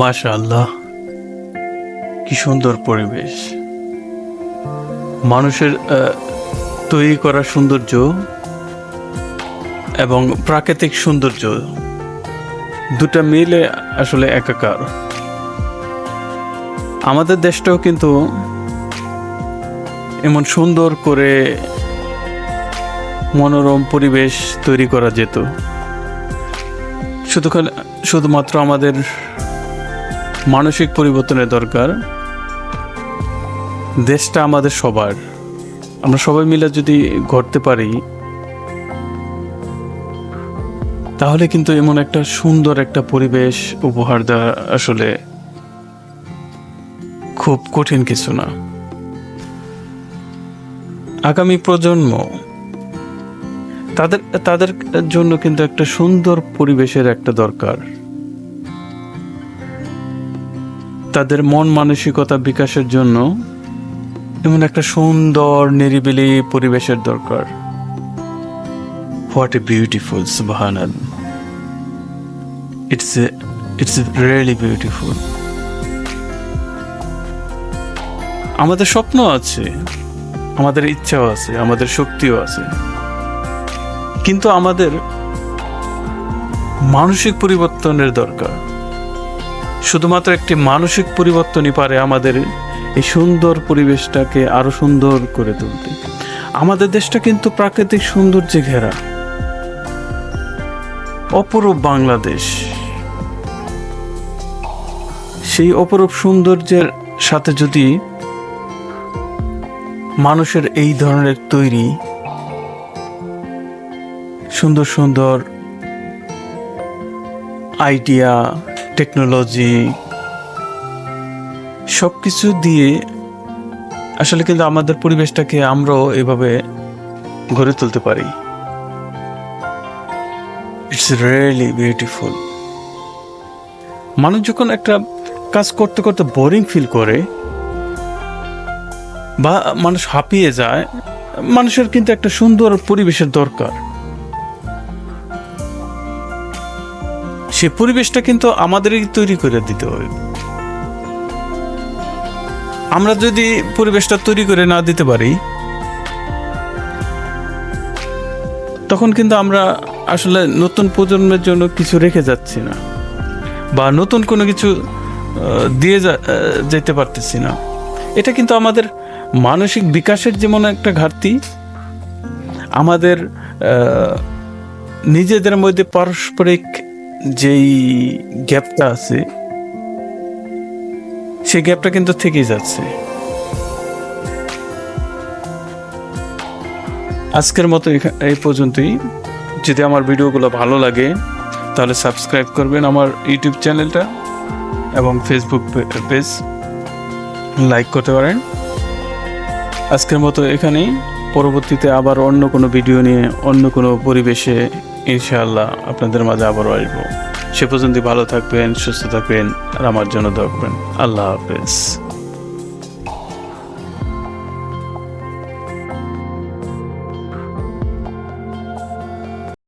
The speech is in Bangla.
মাশা আল্লাহ কি সুন্দর পরিবেশ। মানুষের তৈরি করা সৌন্দর্য এবং প্রাকৃতিক সৌন্দর্য দুটা মিলে আসলে একাকার। আমাদের দেশটাও কিন্তু এমন সুন্দর করে মনোরম পরিবেশ তৈরি করা যেত। শুধু শুধুমাত্র আমাদের মানসিক পরিবর্তনের দরকার। দেশটা আমাদের সবার। আমরা সবাই মিলে যদি ঘটতে পারি, তাহলে কিন্তু এমন একটা সুন্দর একটা পরিবেশ উপহার দেওয়া আসলে খুব কঠিন কিছু না। আগামী প্রজন্ম তাদের তাদের জন্য কিন্তু একটা সুন্দর পরিবেশের একটা দরকার। তাদের মন মানসিকতা বিকাশের জন্য এমন একটা সুন্দর, নিরিবিলি পরিবেশের দরকার। হোয়াট এ বিউটিফুল সুবাহান ইটস ইটস রিয়েলি বিউটিফুল আমাদের স্বপ্ন আছে, আমাদের ইচ্ছাও আছে, আমাদের শক্তিও আছে। কিন্তু আমাদের মানসিক পরিবর্তনের দরকার। শুধুমাত্র একটি মানসিক পরিবর্তনই পারে আমাদের এই সুন্দর পরিবেশটাকে আরও সুন্দর করে তুলতে। আমাদের দেশটা কিন্তু প্রাকৃতিক সৌন্দর্যে ঘেরা। অপরূপ বাংলাদেশ। সেই অপরূপ সৌন্দর্যের সাথে যদি মানুষের এই ধরনের তৈরি সুন্দর সুন্দর আইডিয়া টেকনোলজি সব কিছু দিয়ে আসলে কিন্তু আমাদের পরিবেশটাকে আমরাও এভাবে গড়ে তুলতে পারি। ইটস রিয়েলি বিউটিফুল মানুষ যখন একটা কাজ করতে করতে বোরিং ফিল করে, বা মানুষ হাঁপিয়ে যায়, মানুষের কিন্তু একটা সুন্দর পরিবেশের দরকার। সে পরিবেশটা কিন্তু আমাদেরই তৈরি করে দিতে হবে। আমরা যদি পরিবেশটা তৈরি করে না দিতে পারি, তখন কিন্তু আমরা আসলে নতুন প্রজন্মের জন্য কিছু রেখে যাচ্ছি না বা নতুন কোনো কিছু দিয়ে যেতে পারতেছি না। এটা কিন্তু আমাদের মানসিক বিকাশের যেমন একটা ঘাটতি, আমাদের নিজেদের মধ্যে পারস্পরিক যেই গ্যাপটা আছে সেই গ্যাপটা কিন্তু থেকেই যাচ্ছে। আজকের মতো এই পর্যন্তই। যদি আমার ভিডিওগুলো ভালো লাগে, তাহলে সাবস্ক্রাইব করবেন আমার ইউটিউব চ্যানেলটা এবং ফেসবুক পেজ। লাইক করতে পারেন। আজকের মতো এখানেই। পরবর্তীতে আবার অন্য কোনো ভিডিও নিয়ে, অন্য কোনো পরিবেশে ইনশাআল্লাহ আপনাদের মাঝে আবারও আসব। সে পর্যন্ত ভালো থাকবেন, সুস্থ থাকবেন আর আমার জন্য দোয়া করবেন। আল্লাহ হাফেজ।